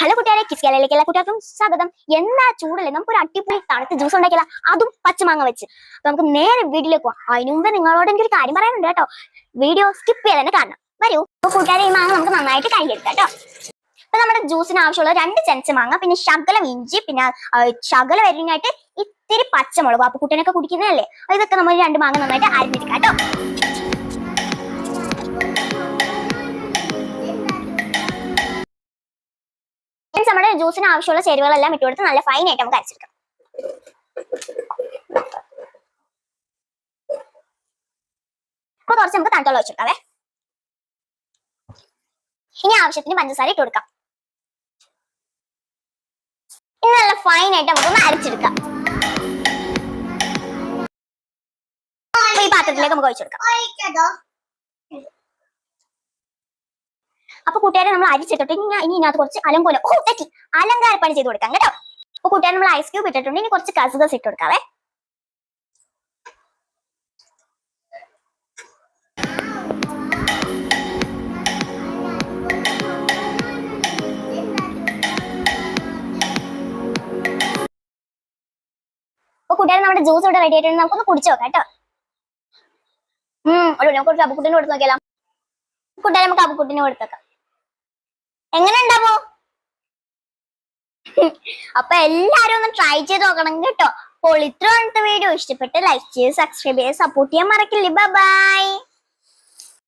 Hello കുട്ടികളെ കിസ്കാലയിലേക്ക് എല്ലാ കുട്ടികൾക്കും സ്വാഗതം. എന്നാ ചൂടല്ലേ? നമുക്ക് ഒരു അടിപൊളി തണുത്ത് ജ്യൂസ് ഉണ്ടാക്കില്ല അതും പച്ചമാങ്ങ വെച്ച്. അപ്പൊ നമുക്ക് നേരെ വീട്ടിലേക്ക് പോവാം. അതിനു മുമ്പ് നിങ്ങളോട് എനിക്കൊരു കാര്യം പറയാനുണ്ട് കേട്ടോ. വീഡിയോ സ്കിപ്പ് ചെയ്യാതെ തന്നെ കാണണം. വരൂ. അപ്പൊ കൂട്ടുകാരെ ഈ മാങ്ങ നമുക്ക് നന്നായിട്ട് കഴുകിയെടുക്കാം കേട്ടോ. അപ്പൊ നമ്മുടെ ജ്യൂസിന് ആവശ്യമുള്ള രണ്ട് ചെഞ്ച് മാങ്ങ പിന്നെ ശകലം ഇഞ്ചി പിന്നെ ശകലം വരുന്നതിനായിട്ട് ഇത്തിരി പച്ചമുളക്. അപ്പൊ കുട്ടീനൊക്കെ കുടിക്കുന്നതല്ലേ? ഇതൊക്കെ നമ്മൾ രണ്ട് മാങ്ങ നന്നായിട്ട് അരിഞ്ഞെടുക്കാം കേട്ടോ. Friends, നമ്മുടെ ജ്യൂസിന് ആവശ്യമുള്ള ചേരുവകളെല്ലാം ഇട്ടുകൊടുത്ത് നല്ല ഫൈൻ ആയിട്ട് നമുക്ക് അരച്ചെടുക്കാം. അപ്പൊ കുറച്ച് നമുക്ക് തണുത്തോളം വെച്ചെടുക്കാവേ ഇനി ആവശ്യത്തിന് പഞ്ചസാര ഇട്ട് കൊടുക്കാം. ഇനി നല്ല ഫൈൻ ആയിട്ട് നമുക്കൊന്ന് അരച്ചെടുക്കാം. ഈ പാത്രത്തിലേക്ക് നമുക്ക് ഒഴിച്ചു കൊടുക്കാം അപ്പൊ കൂട്ടുകാരെ നമ്മൾ അരിച്ചിട്ടിട്ട് ഇനി ഇനി ഇതിനകത്ത് കുറച്ച് അലങ്കോലം. ഓ തെറ്റി. അലങ്കാരപ്പണി ചെയ്ത് കൊടുക്കാം കേട്ടോ. അപ്പൊ കൂട്ടുകാരെ നമ്മൾ ഐസ് ക്യൂബ് ഇട്ടിട്ടുണ്ട്. ഇനി കുറച്ച് കസുകസ് ഇട്ട് കൊടുക്കാവേ. അപ്പൊ നമ്മുടെ ജ്യൂസ് ഇവിടെ റെഡി ആയിട്ടുണ്ട്. നമുക്കൊന്ന് കുടിച്ചു നോക്കാം കേട്ടോ. ഉം ഒരു നമുക്ക് അബുക്കുട്ടിന് കൊടുത്ത് നോക്കിയാലോ. കൂട്ടുകാരെ നമുക്ക് അബുക്കുട്ടിന് കൊടുത്തേക്കാം എങ്ങനെ ഉണ്ടാവോ അപ്പൊ എല്ലാരും ഒന്ന് ട്രൈ ചെയ്ത് നോക്കണം കേട്ടോ. അപ്പോൾ ഇത്ര വീഡിയോ ഇഷ്ടപ്പെട്ട് ലൈക്ക് ചെയ്ത് സബ്സ്ക്രൈബ് ചെയ്ത് സപ്പോർട്ട് ചെയ്യാൻ മറക്കില്ലേ. ബൈ